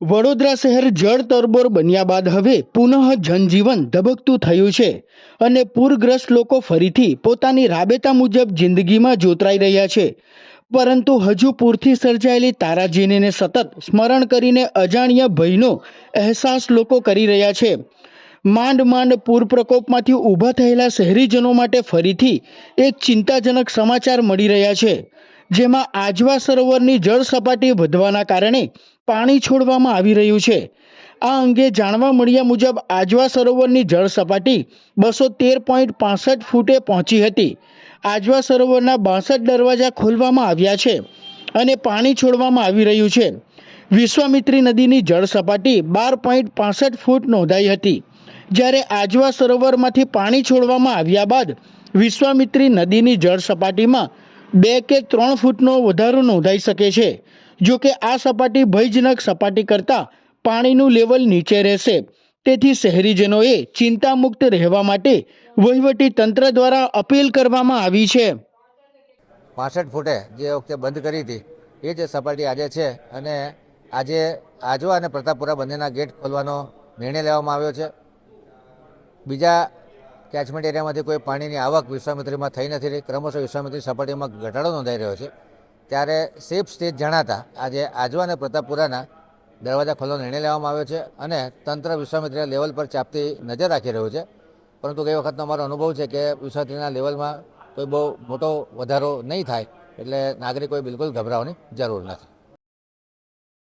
વડોદરા શહેર જળ તરબોર બન્યા બાદ હવે પુનઃ જનજીવન ધબકતું થયું છે અને પૂરગ્રસ્ત લોકો ફરીથી પોતાની રાબેતા મુજબ જિંદગીમાં જોતરાઈ રહ્યા છે. પરંતુ હજુ પૂરથી સર્જાયેલી તારાજીને સતત સ્મરણ કરીને અજાણ્યા ભયનો અહેસાસ લોકો કરી રહ્યા છે. માંડ માંડ પૂર પ્રકોપમાંથી ઊભા થયેલા શહેરીજનો માટે ફરીથી એક ચિંતાજનક સમાચાર મળી રહ્યા છે. જેમાં આજવા સરોવરની જળ સપાટી વધવાના કારણે પાણી છોડવામાં આવી રહ્યું છે. આ અંગે જાણવા મળ્યા મુજબ આજવા સરોવરની જળ સપાટી બસો તેર પોઈન્ટ પાસઠ ફૂટે પહોંચી હતી. આજવા સરોવરના બાસઠ દરવાજા ખોલવામાં આવ્યા છે અને પાણી છોડવામાં આવી રહ્યું છે. વિશ્વામિત્રી નદીની જળ સપાટી બાર પોઈન્ટ પાસઠ ફૂટ નોંધાઈ હતી. જ્યારે આજવા સરોવરમાંથી પાણી છોડવામાં આવ્યા બાદ વિશ્વામિત્રી નદીની જળ સપાટીમાં બે કે ત્રણ ફૂટનો વધારો નોંધાઈ શકે છે. જો કે આ સપાટી ભયજનક સપાટી કરતાં પાણીનું લેવલ નીચે રહેશે. તેથી શહેરીજનોએ ચિંતામુક્ત રહેવા માટે વહીવટી તંત્ર દ્વારા અપીલ કરવામાં આવી છે. પાસઠ ફૂટે જે વખતે બંધ કરી હતી, એ જે સપાટી આજે છે અને આજે આજવા અને પ્રતાપપુરા બંનેના ગેટ ખોલવાનો નિર્ણય લેવામાં આવ્યો છે. બીજા કેચમેન્ટ એરિયામાંથી કોઈ પાણીની આવક વિશ્વામિત્રીમાં થઈ નથી રહી. ક્રમશઃ વિશ્વામિત્રી સપાટીમાં ઘટાડો નોંધાઈ રહ્યો છે. ત્યારે સેફ સ્ટેજ જણાતા આજે આજવા અને પ્રતાપપુરાના દરવાજા ખોલવાનો નિર્ણય લેવામાં આવ્યો છે અને તંત્ર વિશ્વામિત્રીના લેવલ પર ચાપતી નજર રાખી રહ્યું છે. પરંતુ ગઈ વખતનો અમારો અનુભવ છે કે વિશ્વામિત્રીના લેવલમાં કોઈ બહુ મોટો વધારો નહીં થાય, એટલે નાગરિકોએ બિલકુલ ગભરાવાની જરૂર નથી.